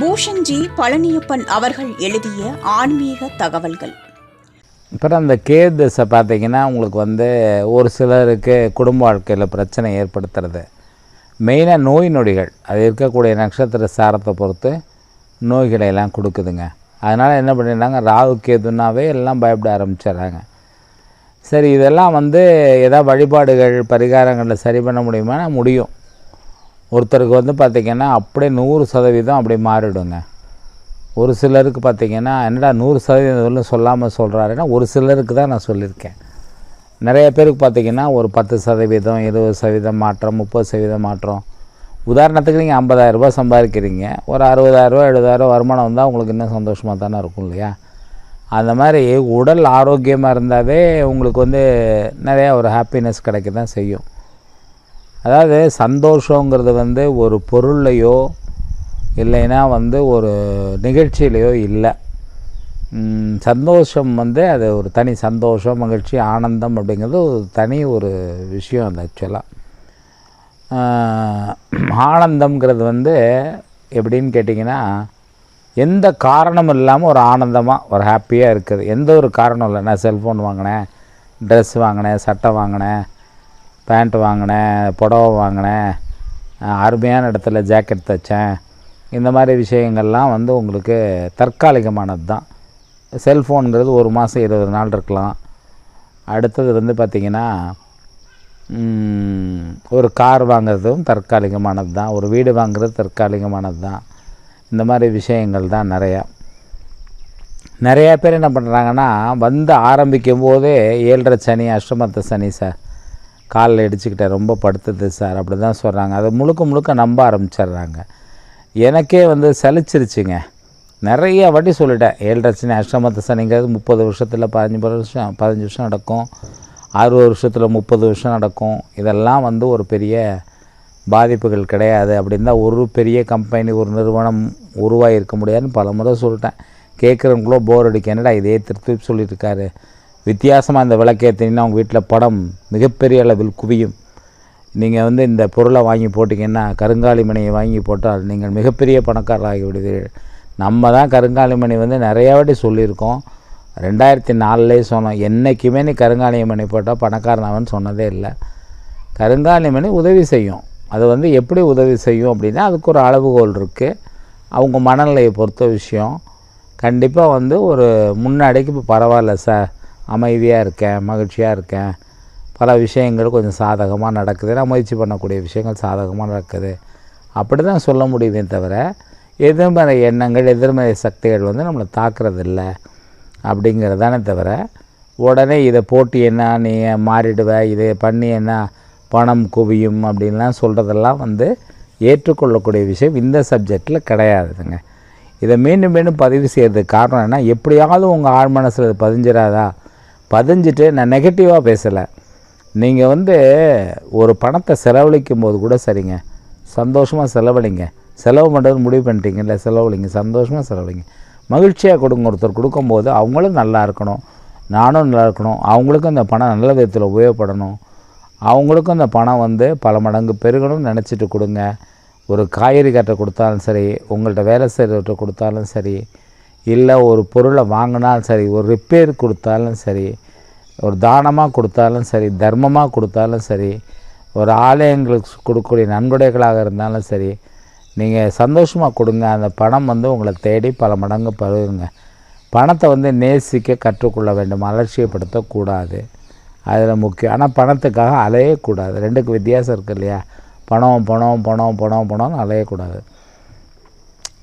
பூஷன்ஜி பழனியப்பன் அவர்கள் எழுதிய ஆன்மீக தகவல்கள். அப்புறம் அந்த கேது திசை பார்த்தீங்கன்னா உங்களுக்கு வந்து ஒரு சிலருக்கு குடும்ப வாழ்க்கையில் பிரச்சனை ஏற்படுத்துறது. மெயினாக நோய் நொடிகள். அது இருக்கக்கூடிய நட்சத்திர சாரத்தை பொறுத்து நோய்களை எல்லாம் கொடுக்குதுங்க. அதனால் என்ன பண்ணிடுறாங்க ராகு கேதுன்னாவே எல்லாம் பயப்பட ஆரம்பிச்சிடுறாங்க. சரி இதெல்லாம் வந்து எதாவது வழிபாடுகள் பரிகாரங்களில் சரி பண்ண முடியுமா முடியும். ஒருத்தருக்கு வந்து பார்த்திங்கன்னா அப்படியே நூறு சதவீதம் அப்படியே மாறிடுங்க. ஒரு சிலருக்கு பார்த்திங்கன்னா என்னடா நூறு சதவீதம் சொல்லாமல் சொல்கிறாருன்னா ஒரு சிலருக்கு தான் நான் சொல்லியிருக்கேன். நிறைய பேருக்கு பார்த்திங்கன்னா ஒரு பத்து சதவீதம் இருபது சதவீதம் மாற்றம் முப்பது சதவீதம் மாற்றம். உதாரணத்துக்கு நீங்கள் ஐம்பதாயிரரூபா சம்பாதிக்கிறீங்க. ஒரு அறுபதாயிரரூபா எழுபதாயிரரூபா வருமானம் வந்தால் உங்களுக்கு இன்னும் சந்தோஷமாக தானே இருக்கும் இல்லையா? அந்த மாதிரி உடல் ஆரோக்கியமாக இருந்தாவே உங்களுக்கு வந்து நிறையா ஒரு ஹாப்பினஸ் கிடைக்க தான் செய்யும். அதாவது சந்தோஷங்கிறது வந்து ஒரு பொருள்லையோ இல்லைன்னா வந்து ஒரு நிகழ்ச்சியிலையோ இல்லை. சந்தோஷம் வந்து அது ஒரு தனி சந்தோஷம் மகிழ்ச்சி ஆனந்தம் அப்படிங்கிறது ஒரு தனி ஒரு விஷயம் அது ஆக்சுவலாக ஆனந்தம்ங்கிறது வந்து எப்படின்னு கேட்டிங்கன்னா எந்த காரணமும் இல்லாமல் ஒரு ஆனந்தமாக ஒரு ஹாப்பியாக இருக்குது. எந்த ஒரு காரணம் இல்லை. நான் செல்ஃபோன் வாங்கினேன் ட்ரெஸ் வாங்கினேன் சட்டை வாங்கினேன் பேண்ட் வாங்கினேன் புடவை வாங்கினேன் அருமையான இடத்துல ஜாக்கெட் தைச்சேன். இந்த மாதிரி விஷயங்கள்லாம் வந்து உங்களுக்கு தற்காலிகமானது தான் செல்ஃபோனுங்கிறது ஒரு மாதம் இருபது நாள் இருக்கலாம். அடுத்தது வந்து பார்த்திங்கன்னா ஒரு கார் வாங்குறதும் தற்காலிகமானது தான் ஒரு வீடு வாங்குறது தற்காலிகமானது தான் இந்த மாதிரி விஷயங்கள் தான் நிறையா. நிறையா பேர் என்ன பண்ணுறாங்கன்னா வந்து ஆரம்பிக்கும் போதே ஏழரை சனி அஷ்டமத்த சனி சார் காலில் இடிச்சுக்கிட்டேன். ரொம்ப படுத்துது சார். அப்படி தான் சொல்கிறாங்க அதை முழுக்க முழுக்க நம்ப ஆரம்பிச்சிடுறாங்க. எனக்கே வந்து சலிச்சிருச்சுங்க. நிறைய வாட்டி சொல்லிட்டேன். ஏழரை சனி அஷ்டமத்த சனிங்கிறது முப்பது வருஷத்தில் பதினஞ்சு வருஷம் பதினஞ்சு வருஷம் நடக்கும். அறுபது வருஷத்தில் முப்பது வருஷம் நடக்கும். இதெல்லாம் வந்து ஒரு பெரிய பாதிப்புகள் கிடையாது. அப்படின்னு தான் ஒரு பெரிய கம்பெனி ஒரு நிறுவனம் உருவாகியிருக்க முடியாதுன்னு பல முறை சொல்லிட்டேன். கேட்குறவங்களோ போர் அடிக்க என்னடா இதே திருப்பி சொல்லிட்டு இருக்காரு? வித்தியாசமாக இந்த விளக்கேற்றினீங்கன்னா உங்கள் வீட்டில் படம் மிகப்பெரிய அளவில் குவியும். நீங்கள் வந்து இந்த பொருளை வாங்கி போட்டிங்கன்னா கருங்காலி மணியை வாங்கி போட்டால் நீங்கள் மிகப்பெரிய பணக்காரராகி விடுவீர்கள் நம்ம தான் கருங்காலி மணி வந்து நிறையா வாட்டி சொல்லியிருக்கோம். ரெண்டாயிரத்தி நாலுலேயே சொன்னோம் என்றைக்குமே நீ கருங்காலி மணி போட்டால் பணக்காரனவன் சொன்னதே இல்லை. கருங்காலி மணி உதவி செய்யும். அது வந்து எப்படி உதவி செய்யும் அப்படின்னா அதுக்கு ஒரு அளவுகோல் இருக்குது அவங்க மனநிலையை பொறுத்த விஷயம். கண்டிப்பாக வந்து ஒரு முன்னாடிக்கு இப்போ பரவாயில்ல சார். அமைதியாக இருக்கேன் மகிழ்ச்சியாக இருக்கேன். பல விஷயங்கள் கொஞ்சம் சாதகமாக நடக்குது. நான் முயற்சி பண்ணக்கூடிய விஷயங்கள் சாதகமாக நடக்குது. அப்படி தான் சொல்ல முடியுமே தவிர எதிர்மறை எண்ணங்கள் எதிர்மறை சக்திகள் வந்து நம்மளை தாக்குறதில்ல. அப்படிங்கிறதானே தவிர உடனே இதை போட்டு என்ன நீ மாறிடுவ இதை பண்ணி என்ன பணம் குவியும் அப்படின்லாம் சொல்கிறதெல்லாம் வந்து ஏற்றுக்கொள்ளக்கூடிய விஷயம் இந்த சப்ஜெக்டில் கிடையாதுங்க. இதை மீண்டும் மீண்டும் பதிவு செய்கிறதுக்கு காரணம் என்ன? எப்படியாவது உங்கள் ஆழ் மனசில் பதிஞ்சிடாதா பதிஞ்சிட்டு நான் நெகட்டிவாக பேசலை. நீங்கள் வந்து ஒரு பணத்தை செலவழிக்கும் போது கூட சரிங்க. சந்தோஷமாக செலவழிங்க. செலவு பண்ணுறது முடிவு பண்ணிட்டீங்கல்ல செலவழிங்க. சந்தோஷமாக செலவழிங்க. மகிழ்ச்சியாக கொடுங்க ஒருத்தர் கொடுக்கும்போது அவங்களும் நல்லா இருக்கணும். நானும் நல்லா இருக்கணும். அவங்களுக்கும் அந்த பணம் நல்ல விதத்தில் உபயோகப்படணும். அவங்களுக்கும் அந்த பணம் வந்து பல மடங்கு பெருகணும்னு நினச்சிட்டு கொடுங்க. ஒரு காய்கறி கட்டை கொடுத்தாலும் சரி உங்கள்கிட்ட வேலை செய்கிறவர்கிட்ட கொடுத்தாலும் சரி இல்லை ஒரு பொருளை வாங்கினாலும் சரி ஒரு ரிப்பேர் கொடுத்தாலும் சரி ஒரு தானமாக கொடுத்தாலும் சரி தர்மமாக கொடுத்தாலும் சரி ஒரு ஆலயங்களுக்கு கொடுக்கக்கூடிய நன்கொடைகளாக இருந்தாலும் சரி நீங்கள் சந்தோஷமாக கொடுங்க. அந்த பணம் வந்து உங்களை தேடி பல மடங்கு பருகுங்க பணத்தை வந்து நேசிக்க கற்றுக்கொள்ள வேண்டும். அலட்சியப்படுத்தக்கூடாது. அதில் முக்கியம். ஆனால் பணத்துக்காக அலையக்கூடாது. ரெண்டுக்கு வித்தியாசம் இருக்குது இல்லையா? பணம் பணம் பணம் பணம் பணம்னு அலையக்கூடாது.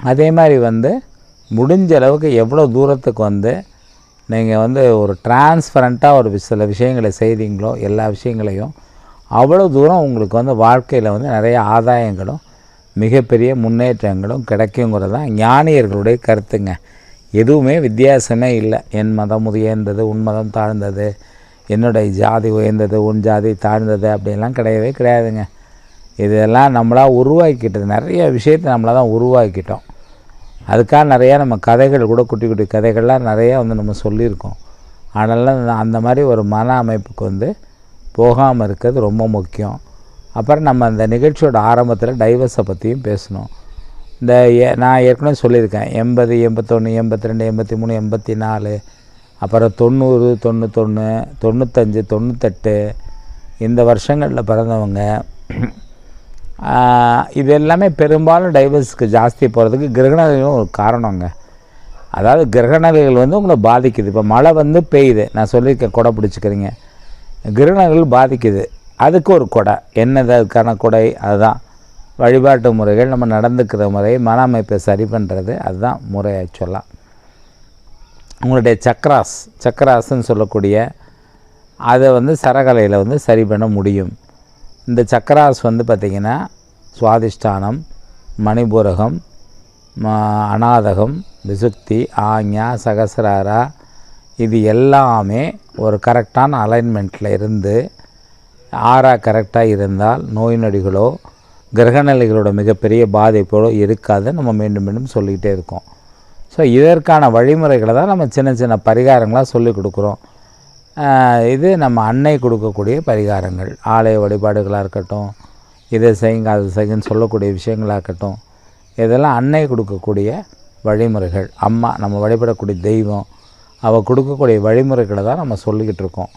அதே மாதிரி வந்து முடிஞ்ச அளவுக்கு எவ்வளோ தூரத்துக்கு வந்து நீங்கள் வந்து ஒரு டிரான்ஸ்பரண்ட்டாக ஒரு சில விஷயங்களை செய்தீங்களோ எல்லா விஷயங்களையும் அவ்வளோ தூரம் உங்களுக்கு வந்து வாழ்க்கையில் வந்து நிறைய ஆதாயங்களும் மிகப்பெரிய முன்னேற்றங்களும் கிடைக்குங்கிறது தான் ஞானியர்களுடைய கருத்துங்க. எதுவுமே வித்தியாசமே இல்லை. என் மதம் உயர்ந்தது உன் மதம் தாழ்ந்தது என்னுடைய ஜாதி உயர்ந்தது உன் ஜாதி தாழ்ந்தது அப்படின்லாம் கிடையவே கிடையாதுங்க. இதெல்லாம் நம்மளாக உருவாக்கிட்டது நிறைய விஷயத்தை நம்மளாக தான் உருவாக்கிட்டோம். அதுக்காக நிறையா நம்ம கதைகள் கூட குட்டி குட்டி கதைகள்லாம் நிறையா வந்து நம்ம சொல்லியிருக்கோம். ஆனாலும் அந்த மாதிரி ஒரு மன அமைப்புக்கு வந்து போகாமல் இருக்கிறது ரொம்ப முக்கியம். அப்புறம் நம்ம அந்த நிகழ்ச்சியோட ஆரம்பத்தில் டைவர்ஸை பற்றியும் பேசணும். இந்த நான் ஏற்கனவே சொல்லியிருக்கேன். எண்பது எண்பத்தொன்று எண்பத்தி ரெண்டு எண்பத்தி மூணு எண்பத்தி நாலு அப்புறம் தொண்ணூறு தொண்ணூத்தொன்று தொண்ணூத்தஞ்சு தொண்ணூத்தெட்டு இந்த வருஷங்களில் பிறந்தவங்க இது எல்லாமே பெரும்பாலும் டைவர்ஸ்க்கு ஜாஸ்தி போகிறதுக்கு கிரகணங்களும் ஒரு காரணங்க. அதாவது கிரகணங்கள் வந்து உங்களை பாதிக்குது. இப்போ மழை வந்து பெய்யுது. நான் சொல்லியிருக்கேன் கொடை பிடிச்சிக்கிறீங்க. கிரகணங்கள் பாதிக்குது. அதுக்கு ஒரு கொடை. என்னது? அதுக்கான கொடை? அதுதான். வழிபாட்டு முறைகள் நம்ம நடந்துக்கிற முறை மன அமைப்பை சரி பண்ணுறது அதுதான் முறை ஆக்சுவலாக உங்களுடைய சக்ராஸ் சக்ராஸ்ன்னு சொல்லக்கூடிய அதை வந்து சரகலையில் வந்து சரி பண்ண முடியும். இந்த சக்கராஸ் வந்து பார்த்திங்கன்னா சுவாதிஷ்டானம் மணிபூரகம் அநாதகம் விசுக்தி ஆஞ்ஞா சகசராரா இது எல்லாமே ஒரு கரெக்டான அலைன்மெண்ட்டில் இருந்து ஆறா கரெக்டாக இருந்தால் நோய் நொடிகளோ கிரகநிலைகளோட மிகப்பெரிய பாதிப்போ இருக்காது. நம்ம மீண்டும் மீண்டும் சொல்லிக்கிட்டே இருக்கோம். ஸோ இதற்கான வழிமுறைகளை தான் நம்ம சின்ன சின்ன பரிகாரங்களாக சொல்லிக் கொடுக்குறோம். இது நம்ம அன்னை கொடுக்கக்கூடிய பரிகாரங்கள். ஆலய வழிபாடுகளாக இருக்கட்டும் இதை செய்யுங்க அது செய்யுங்கன்னு சொல்லக்கூடிய விஷயங்களாக இருக்கட்டும் இதெல்லாம் அன்னை கொடுக்கக்கூடிய வழிமுறைகள். அம்மா நம்ம வழிபடக்கூடிய தெய்வம் அவள் கொடுக்கக்கூடிய வழிமுறைகளை தான் நம்ம சொல்லிக்கிட்டு இருக்கோம்.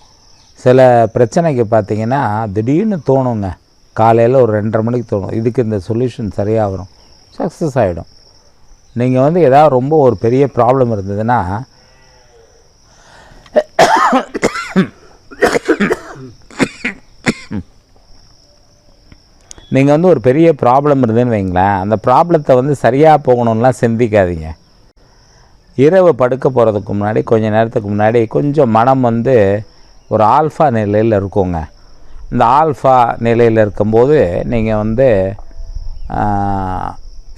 சில பிரச்சனைக்கு பார்த்தீங்கன்னா திடீர்னு தோணுங்க. காலையில் ஒரு ரெண்டரை மணிக்கு தோணும். இதுக்கு இந்த சொல்யூஷன் சரியாக வரும் சக்ஸஸ் ஆகிடும் நீங்கள் வந்து ஏதாவது ரொம்ப ஒரு பெரிய ப்ராப்ளம் இருந்ததுன்னா நீங்கள் வந்து ஒரு பெரிய ப்ராப்ளம் இருந்ததுன்னு வைங்களேன். அந்த ப்ராப்ளத்தை வந்து சரியாக போகணும்லாம் சிந்திக்காதீங்க. இரவு படுக்க போகிறதுக்கு முன்னாடி கொஞ்ச நேரத்துக்கு முன்னாடி கொஞ்சம் மனம் வந்து ஒரு ஆல்ஃபா நிலையில் இருக்குங்க. இந்த ஆல்ஃபா நிலையில் இருக்கும்போது நீங்கள் வந்து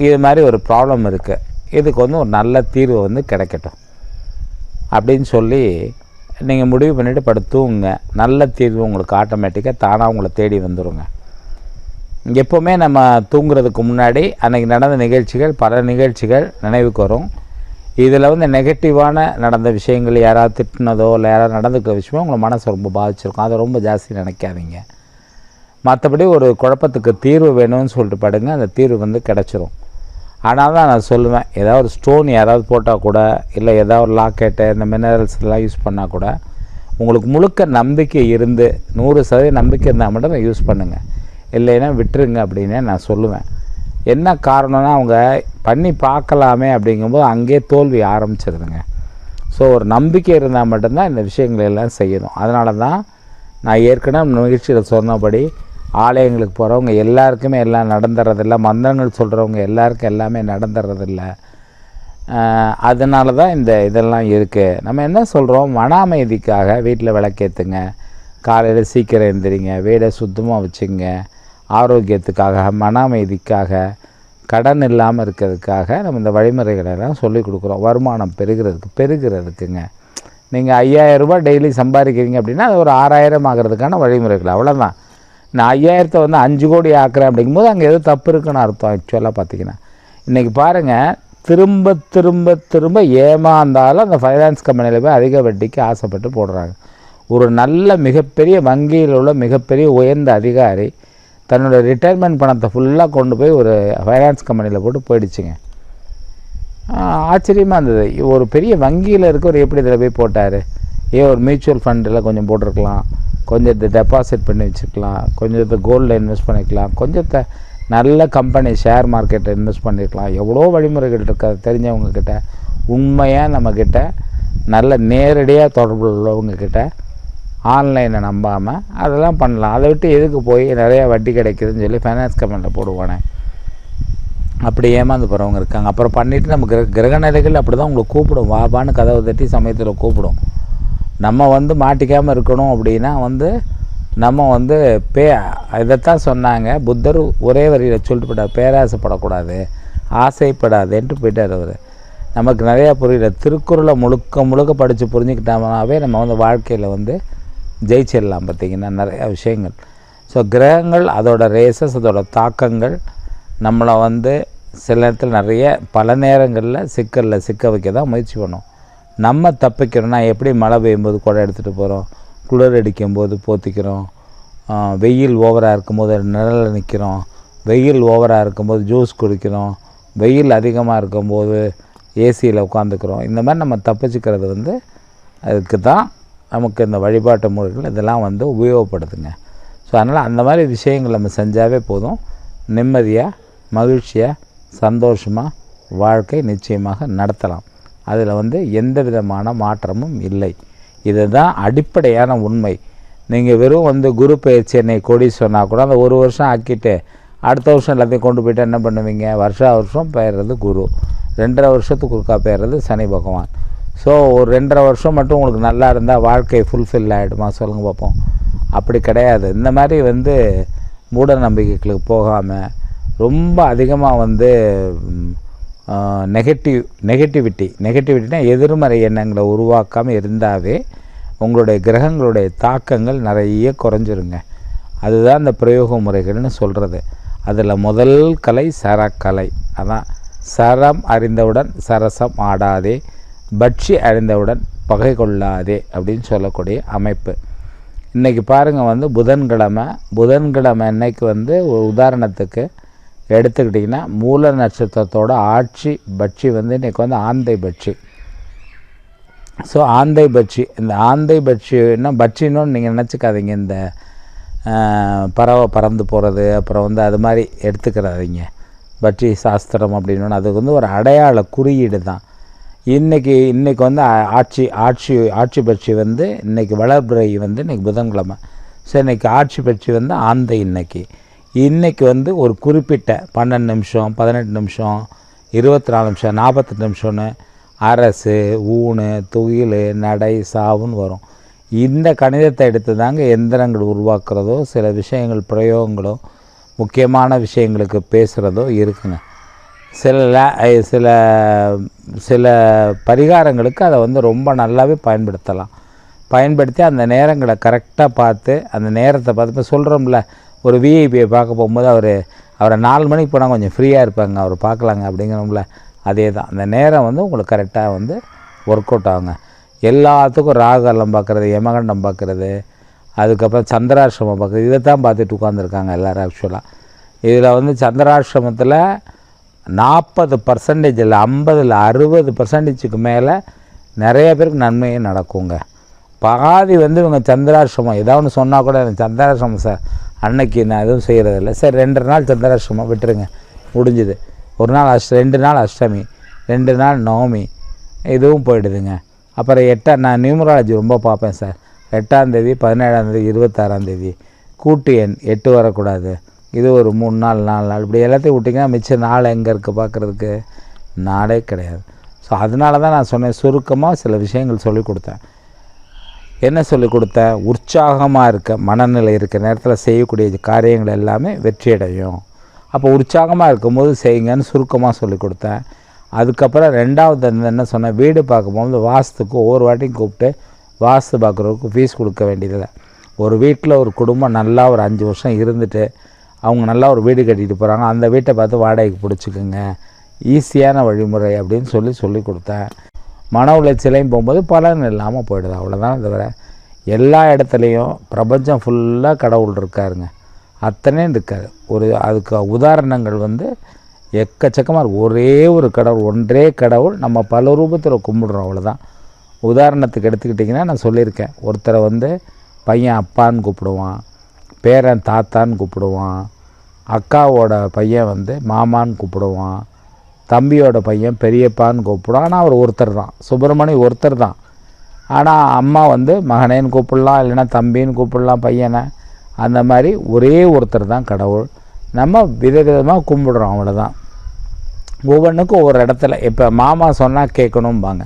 இது மாதிரி ஒரு ப்ராப்ளம் இருக்குது இதுக்கு வந்து ஒரு நல்ல தீர்வு வந்து கிடைக்கட்டும். அப்படின்னு சொல்லி நீங்கள் முடிவு பண்ணிவிட்டு படுத்துங்க நல்ல தீர்வு உங்களுக்கு ஆட்டோமேட்டிக்காக தானாக உங்களை தேடி வந்துருங்க. எப்போவுமே நம்ம தூங்குறதுக்கு முன்னாடி அன்றைக்கி நடந்த நிகழ்ச்சிகள் பல நிகழ்ச்சிகள் நினைவுக்கு வரும். இதில் வந்து நெகட்டிவான நடந்த விஷயங்கள் யாராவது திட்டினதோ இல்லை யாராவது நடந்துக்கிற விஷயமோ உங்களை மனசை ரொம்ப பாதிச்சிருக்கும். அதை ரொம்ப ஜாஸ்தி நினைக்காதீங்க. மற்றபடி ஒரு குழப்பத்துக்கு தீர்வு வேணும்னு சொல்லிட்டு படுங்க. அந்த தீர்வு வந்து கிடச்சிரும். ஆனால் தான் நான் சொல்லுவேன் ஏதாவது ஒரு ஸ்டோன் யாராவது போட்டால் கூட இல்லை ஏதாவது ஒரு லாக்கெட்டு இந்த மினரல்ஸ் எல்லாம் யூஸ் பண்ணால் கூட உங்களுக்கு முழுக்க நம்பிக்கை இருந்து நூறு சதவீதம் நம்பிக்கை இருந்தால் மட்டும் யூஸ் பண்ணுங்கள் இல்லைன்னா விட்டுருங்க அப்படின்னே நான் சொல்லுவேன். என்ன காரணம்னா அவங்க பண்ணி பார்க்கலாமே அப்படிங்கும்போது அங்கேயே தோல்வி ஆரம்பிச்சிருதுங்க. ஸோ ஒரு நம்பிக்கை இருந்தால் மட்டும்தான் இந்த விஷயங்களெல்லாம் செய்யணும். அதனால தான் நான் ஏற்கனவே நிகழ்ச்சியில் சொன்னபடி ஆலயங்களுக்கு போகிறவங்க எல்லாருக்குமே எல்லாம் நடந்துடுறதில்ல மந்திரங்கள் சொல்கிறவங்க எல்லாருக்கும் எல்லாமே நடந்துடுறதில்ல அதனால தான் இந்த இதெல்லாம் இருக்குது நம்ம என்ன சொல்கிறோம் மன அமைதிக்காக வீட்டில் விளக்கேற்றுங்க காலையில் சீக்கிரம் எழுந்திரிங்க வீடை சுத்தமாக வச்சுங்க. ஆரோக்கியத்துக்காக மன அமைதிக்காக கடன் இல்லாமல் இருக்கிறதுக்காக நம்ம இந்த வழிமுறைகளை எல்லாம் சொல்லிக் கொடுக்குறோம். வருமானம் பெருகிறதுக்கு பெருகிறதுக்குங்க. நீங்கள் ஐயாயிரம் ரூபாய் டெய்லி சம்பாதிக்கிறீங்க அப்படின்னா அது ஒரு ஆறாயிரம் ஆகிறதுக்கான வழிமுறைகள். அவ்வளோதான் நான் ஐயாயிரத்தை வந்து அஞ்சு கோடி ஆக்குறேன் அப்படிங்கும்போது அங்கே எதுவும் தப்பு இருக்குன்னு அர்த்தம் ஆக்சுவலாக பார்த்தீங்கன்னா இன்றைக்கி பாருங்கள் திரும்ப திரும்ப திரும்ப ஏமாந்தாலும் அந்த ஃபைனான்ஸ் கம்பெனியில் போய் அதிக வட்டிக்கு ஆசைப்பட்டு போடுறாங்க. ஒரு நல்ல மிகப்பெரிய வங்கியில் உள்ள மிகப்பெரிய உயர்ந்த அதிகாரி தன்னோட ரிட்டையர்மெண்ட் பணத்தை ஃபுல்லாக கொண்டு போய் ஒரு ஃபைனான்ஸ் கம்பெனியில் போட்டு போயிடுச்சுங்க. ஆச்சரியமாக இருந்தது. ஒரு பெரிய வங்கியில் இருக்கவர் எப்படி இதில் போய் போட்டார்? ஏன் ஒரு மியூச்சுவல் ஃபண்டில் கொஞ்சம் போட்டிருக்கலாம்? கொஞ்சத்தை டெபாசிட் பண்ணி வச்சுக்கலாம். கொஞ்சத்தை கோல்டில் இன்வெஸ்ட் பண்ணிக்கலாம். கொஞ்சத்தை நல்ல கம்பெனி ஷேர் மார்க்கெட்டை இன்வெஸ்ட் பண்ணிக்கலாம் எவ்வளோ வழிமுறைகள் இருக்கு தெரிஞ்சவங்கக்கிட்ட தெரிஞ்சவங்க கிட்ட உண்மையாக நம்மக்கிட்ட நல்ல நேரடியாக தொடர்பு உள்ளவங்கக்கிட்ட ஆன்லைனை நம்பாமல் அதெல்லாம் பண்ணலாம். அதை விட்டு எதுக்கு போய் நிறையா வட்டி கிடைக்குதுன்னு சொல்லி ஃபைனான்ஸ் கம்பெனியில் போடுவானே. அப்படி ஏமாந்து போகிறவங்க இருக்காங்க. அப்புறம் பண்ணிவிட்டு நம்ம கிரக நிலைகள் அப்படி தான் உங்களை கூப்பிடும். வாபான்னு கதவை தட்டி சமயத்தில் கூப்பிடும். நம்ம வந்து மாட்டிக்காமல் இருக்கணும் அப்படின்னா வந்து நம்ம வந்து பே இதைத்தான் சொன்னாங்க. புத்தர் ஒரே வரியில் சொல்லிட்டு போட்டார் பேராசைப்படக்கூடாது. ஆசைப்படாதேன்ட்டு போயிட்டார் அவர். நமக்கு நிறையா புரியல. திருக்குறளை முழுக்க முழுக்க படித்து புரிஞ்சுக்கிட்டோம்னாவே நம்ம வந்து வாழ்க்கையில் வந்து ஜெயிச்சிடலாம் பார்த்திங்கன்னா நிறையா விஷயங்கள். ஸோ கிரகங்கள் அதோட ரேசஸ் அதோடய தாக்கங்கள் நம்மளை வந்து சில நேரத்தில் நிறைய பல நேரங்களில் சிக்கலில் சிக்க வைக்க தான் முயற்சி பண்ணோம். நம்ம தப்பிக்கிறோன்னா எப்படி மழை பெய்யும்போது குடை எடுத்துகிட்டு போகிறோம் குளிர் அடிக்கும்போது போத்திக்கிறோம். வெயில் ஓவராக இருக்கும்போது நிழலில் நிற்கிறோம் வெயில் ஓவராக இருக்கும்போது ஜூஸ் குடிக்கிறோம். வெயில் அதிகமாக இருக்கும்போது ஏசியில் உட்காந்துக்கிறோம். இந்த மாதிரி நம்ம தப்பிச்சுக்கிறது வந்து அதுக்கு தான் நமக்கு இந்த வழிபாட்டு முறைகள் இதெல்லாம் வந்து உபயோகப்படுதுங்க. ஸோ அதனால் அந்த மாதிரி விஷயங்கள் நம்ம செஞ்சாவே போதும். நிம்மதியாக மகிழ்ச்சியாக சந்தோஷமாக வாழ்க்கை நிச்சயமாக நடத்தலாம். அதில் வந்து எந்த விதமான மாற்றமும் இல்லை. இதுதான் அடிப்படையான உண்மை. நீங்கள் வெறும் வந்து குரு பயிற்சி என்னை கொடி சொன்னால் கூட அந்த ஒரு வருஷம் ஆக்கிட்டு அடுத்த வருஷம் எல்லாத்தையும் கொண்டு போயிட்டு என்ன பண்ணுவீங்க? வருஷா வருஷம் பெயர்றது குரு. ரெண்டரை வருஷத்துக்கு குறுக்கா பெயர்றது சனி பகவான். ஸோ ஒரு ரெண்டரை வருஷம் மட்டும் உங்களுக்கு நல்லா இருந்தால் வாழ்க்கை ஃபுல்ஃபில் ஆகிடுமா சொல்லுங்கள் பார்ப்போம் அப்படி கிடையாது. இந்த மாதிரி வந்து மூட நம்பிக்கைகளுக்கு போகாமல் ரொம்ப அதிகமாக வந்து நெகட்டிவ் நெகட்டிவிட்டி நெகட்டிவிட்டினா எதிர்மறை எண்ணங்களை உருவாக்காமல் இருந்தாவே உங்களுடைய கிரகங்களுடைய தாக்கங்கள் நிறைய குறைஞ்சிருங்க. அதுதான் இந்த பிரயோக முறைகள்னு சொல்கிறது அதில் முதல் கலை சரக்கலை. அதான் சரம் அறிந்தவுடன் சரசம் ஆடாதே பட்சி அறிந்தவுடன் பகை கொள்ளாதே அப்படின்னு சொல்லக்கூடிய அமைப்பு. இன்றைக்கி பாருங்கள் வந்து புதன்கிழமை. புதன்கிழமை இன்னைக்கு வந்து உதாரணத்துக்கு எடுத்துக்கிட்டிங்கன்னா மூல நட்சத்திரத்தோட ஆட்சி பட்சி வந்து இன்றைக்கி வந்து ஆந்தை பட்சி. ஸோ ஆந்தை பட்சி இந்த ஆந்தை பட்சின்னா பட்சின்னு நீங்கள் நினச்சிக்காதீங்க இந்த பறவை பறந்து போகிறது அப்புறம் வந்து அது மாதிரி எடுத்துக்கிறாதீங்க. பட்சி சாஸ்திரம் அப்படின்னு அதுக்கு வந்து ஒரு அடையாள குறியீடு தான். இன்றைக்கி இன்றைக்கி வந்து ஆட்சி ஆட்சி ஆட்சி பட்சி வந்து இன்றைக்கி வளர்பிறை வந்து இன்றைக்கி புதன்கிழமை. ஸோ இன்றைக்கி ஆட்சி பட்சி வந்து ஆந்தை இன்னைக்கு. இன்றைக்கி வந்து ஒரு குறிப்பிட்ட பன்னெண்டு நிமிஷம் பதினெட்டு நிமிஷம் இருபத்தி நாலு நிமிஷம் நாற்பத்தெட்டு நிமிஷம்னு அரசு ஊனு துயில் நடை சாவுன்னு வரும். இந்த கணிதத்தை எடுத்து தாங்க எந்திரங்கள் உருவாக்குறதோ சில விஷயங்கள் பிரயோகங்களோ முக்கியமான விஷயங்களுக்கு பேசுகிறதோ இருக்குங்க. சில சில சில பரிகாரங்களுக்கு அதை வந்து ரொம்ப நல்லாவே பயன்படுத்தலாம். பயன்படுத்தி அந்த நேரங்களை கரெக்டாக பார்த்து அந்த நேரத்தை பார்த்து இப்போ சொல்கிறோம்ல ஒரு விஐபியை பார்க்க போகும்போது அவர் அவரை நாலு மணிக்கு போனால் கொஞ்சம் ஃப்ரீயாக இருப்பாங்க. அவர் பார்க்கலாங்க அப்படிங்கிறோம்ல. அதே தான் அந்த நேரம் வந்து உங்களுக்கு கரெக்டாக வந்து ஒர்க் அவுட் ஆகுங்க. எல்லாத்துக்கும் ராகலம் பார்க்குறது யமகண்டம் பார்க்குறது அதுக்கப்புறம் சந்திராசிரமம் பார்க்குறது இதை தான் பார்த்துட்டு உட்காந்துருக்காங்க எல்லோரும் ஆக்சுவலாக இதில் வந்து சந்திராசிரமத்தில் நாற்பது பர்சன்டேஜ் இல்லை ஐம்பதில் அறுபது பர்சன்டேஜுக்கு மேலே நிறைய பேருக்கு நன்மையே நடக்குங்க. பாதி வந்து இவங்க சந்திராசிரமம் ஏதாவது ஒன்று சொன்னால் கூட எனக்கு சந்திராசிரமம் சார் அன்னைக்கு நான் எதுவும் செய்கிறதில்ல சரி ரெண்டு நாள் சந்திராசிரமம் விட்டுருங்க. முடிஞ்சுது. ஒரு நாள் அஷ்ட ரெண்டு நாள் அஷ்டமி ரெண்டு நாள் நவமி இதுவும் போயிடுதுங்க. அப்புறம் எட்டாம் நான் நியூமராலஜி ரொம்ப பார்ப்பேன் சார். எட்டாந்தேதி பதினேழாந்தேதி இருபத்தாறாந்தேதி கூட்டு எண் எட்டு வரக்கூடாது. இது ஒரு மூணு நாள் நாலு நாள். இப்படி எல்லாத்தையும் விட்டிங்கன்னா மிச்சம் நாள் எங்கே இருக்குது பார்க்குறதுக்கு? நாளே கிடையாது. ஸோ அதனால தான் நான் சொன்னேன் சுருக்கமாக சில விஷயங்கள் சொல்லி கொடுத்தேன். என்ன சொல்லிக் கொடுத்தேன் உற்சாகமாக இருக்க மனநிலை இருக்க நேரத்தில் செய்யக்கூடிய காரியங்கள் எல்லாமே வெற்றியடையும். அப்போ உற்சாகமாக இருக்கும்போது செய்யுங்கன்னு சுருக்கமாக சொல்லிக் கொடுத்தேன். அதுக்கப்புறம் ரெண்டாவது என்ன சொன்னேன்? வீடு பார்க்கும்போது வாஸ்துக்கு ஒவ்வொரு வாட்டியும் கூப்பிட்டு வாஸ்து பார்க்குறதுக்கு ஃபீஸ் கொடுக்க வேண்டியதில்லை. ஒரு வீட்டில் ஒரு குடும்பம் நல்லா ஒரு அஞ்சு வருஷம் இருந்துட்டு அவங்க நல்லா ஒரு வீடு கட்டிட்டு போகிறாங்க அந்த வீட்டை பார்த்து வாடகைக்கு பிடிச்சிக்குங்க. ஈஸியான வழிமுறை அப்படின்னு சொல்லி சொல்லி கொடுத்தேன். மன உளைச்சலையும் போகும்போது பலன் இல்லாமல் போயிடுது. அவ்வளோதான் தவிர எல்லா இடத்துலையும் பிரபஞ்சம் ஃபுல்லாக கடவுள் இருக்காருங்க. அத்தனையும் இருக்காது ஒரு அதுக்கு உதாரணங்கள் வந்து எக்கச்சக்கமாக இருக்கும் ஒரே ஒரு கடவுள் ஒன்றே கடவுள் நம்ம பல ரூபத்தில் கும்பிடுறோம் அவ்வளோதான் உதாரணத்துக்கு எடுத்துக்கிட்டிங்கன்னா நான் சொல்லியிருக்கேன். ஒருத்தரை வந்து பையன் அப்பான்னு கூப்பிடுவான் பேரன் தாத்தான்னு கூப்பிடுவான் அக்காவோட பையன் வந்து மாமான்னு கூப்பிடுவான் தம்பியோட பையன் பெரியப்பான்னு கூப்பிடுவான் ஆனால் அவர் ஒருத்தர் தான். சுப்பிரமணி ஒருத்தர் தான். ஆனால் அம்மா வந்து மகனேன்னு கூப்பிடலாம் இல்லைன்னா தம்பின்னு கூப்பிடலாம் பையனை. அந்த மாதிரி ஒரே ஒருத்தர் தான் கடவுள். நம்ம விதவிதமாக கும்பிடுறோம் அவ்வளோதான் ஒவ்வொன்றுக்கும் ஒவ்வொரு இடத்துல இப்போ மாமா சொன்னால் கேட்கணும்பாங்க.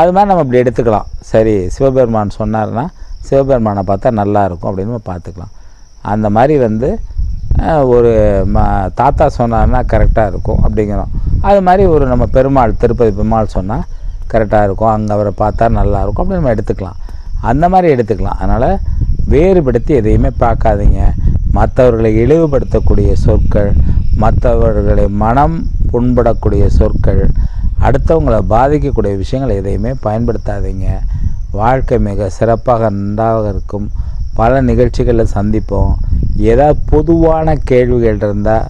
அது மாதிரி நம்ம இப்படி எடுத்துக்கலாம். சரி சிவபெருமான் சொன்னார்னா சிவபெருமானை பார்த்தா நல்லா இருக்கும் அப்படின்னு நம்ம பார்த்துக்கலாம். அந்த மாதிரி வந்து ஒரு ம தாத்தா சொன்னார்னா கரெக்டாக இருக்கும் அப்படிங்கிறோம். அது மாதிரி ஒரு நம்ம பெருமாள் திருப்பதி பெருமாள் சொன்னால் கரெக்டாக இருக்கும். அங்கே அவரை பார்த்தா நல்லா இருக்கும். அப்படின்னு நம்ம எடுத்துக்கலாம். அந்த மாதிரி எடுத்துக்கலாம். அதனால் வேறுபடுத்தி எதையுமே பார்க்காதீங்க. மற்றவர்களை இழிவுபடுத்தக்கூடிய சொற்கள் மற்றவர்களை மனம் புண்படக்கூடிய சொற்கள் அடுத்தவங்களை பாதிக்கக்கூடிய விஷயங்களை எதையுமே பயன்படுத்தாதீங்க. வாழ்க்கை மிக சிறப்பாக நன்றாக இருக்கும். பல நிகழ்ச்சிகளில் சந்திப்போம். ஏதாவது பொதுவான கேள்விகள் இருந்தால்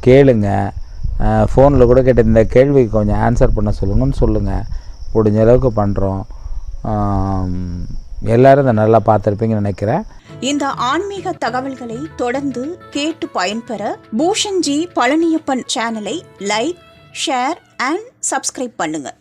கேளுங்கள் ஃபோனில் கூட கேட்ட இந்த கேள்விக்கு கொஞ்சம் ஆன்சர் பண்ண சொல்லுங்கன்னு சொல்லுங்கள் முடிஞ்ச அளவுக்கு பண்ணுறோம் எல்லாரும் இதை நல்லா பார்த்துருப்பீங்கன்னு நினைக்கிறேன். இந்த ஆன்மீக தகவல்களை தொடர்ந்து கேட்டு பயன்பெற பூஷன்ஜி பழனியப்பன் சேனலை லைக் ஷேர் அண்ட் சப்ஸ்கிரைப் பண்ணுங்கள்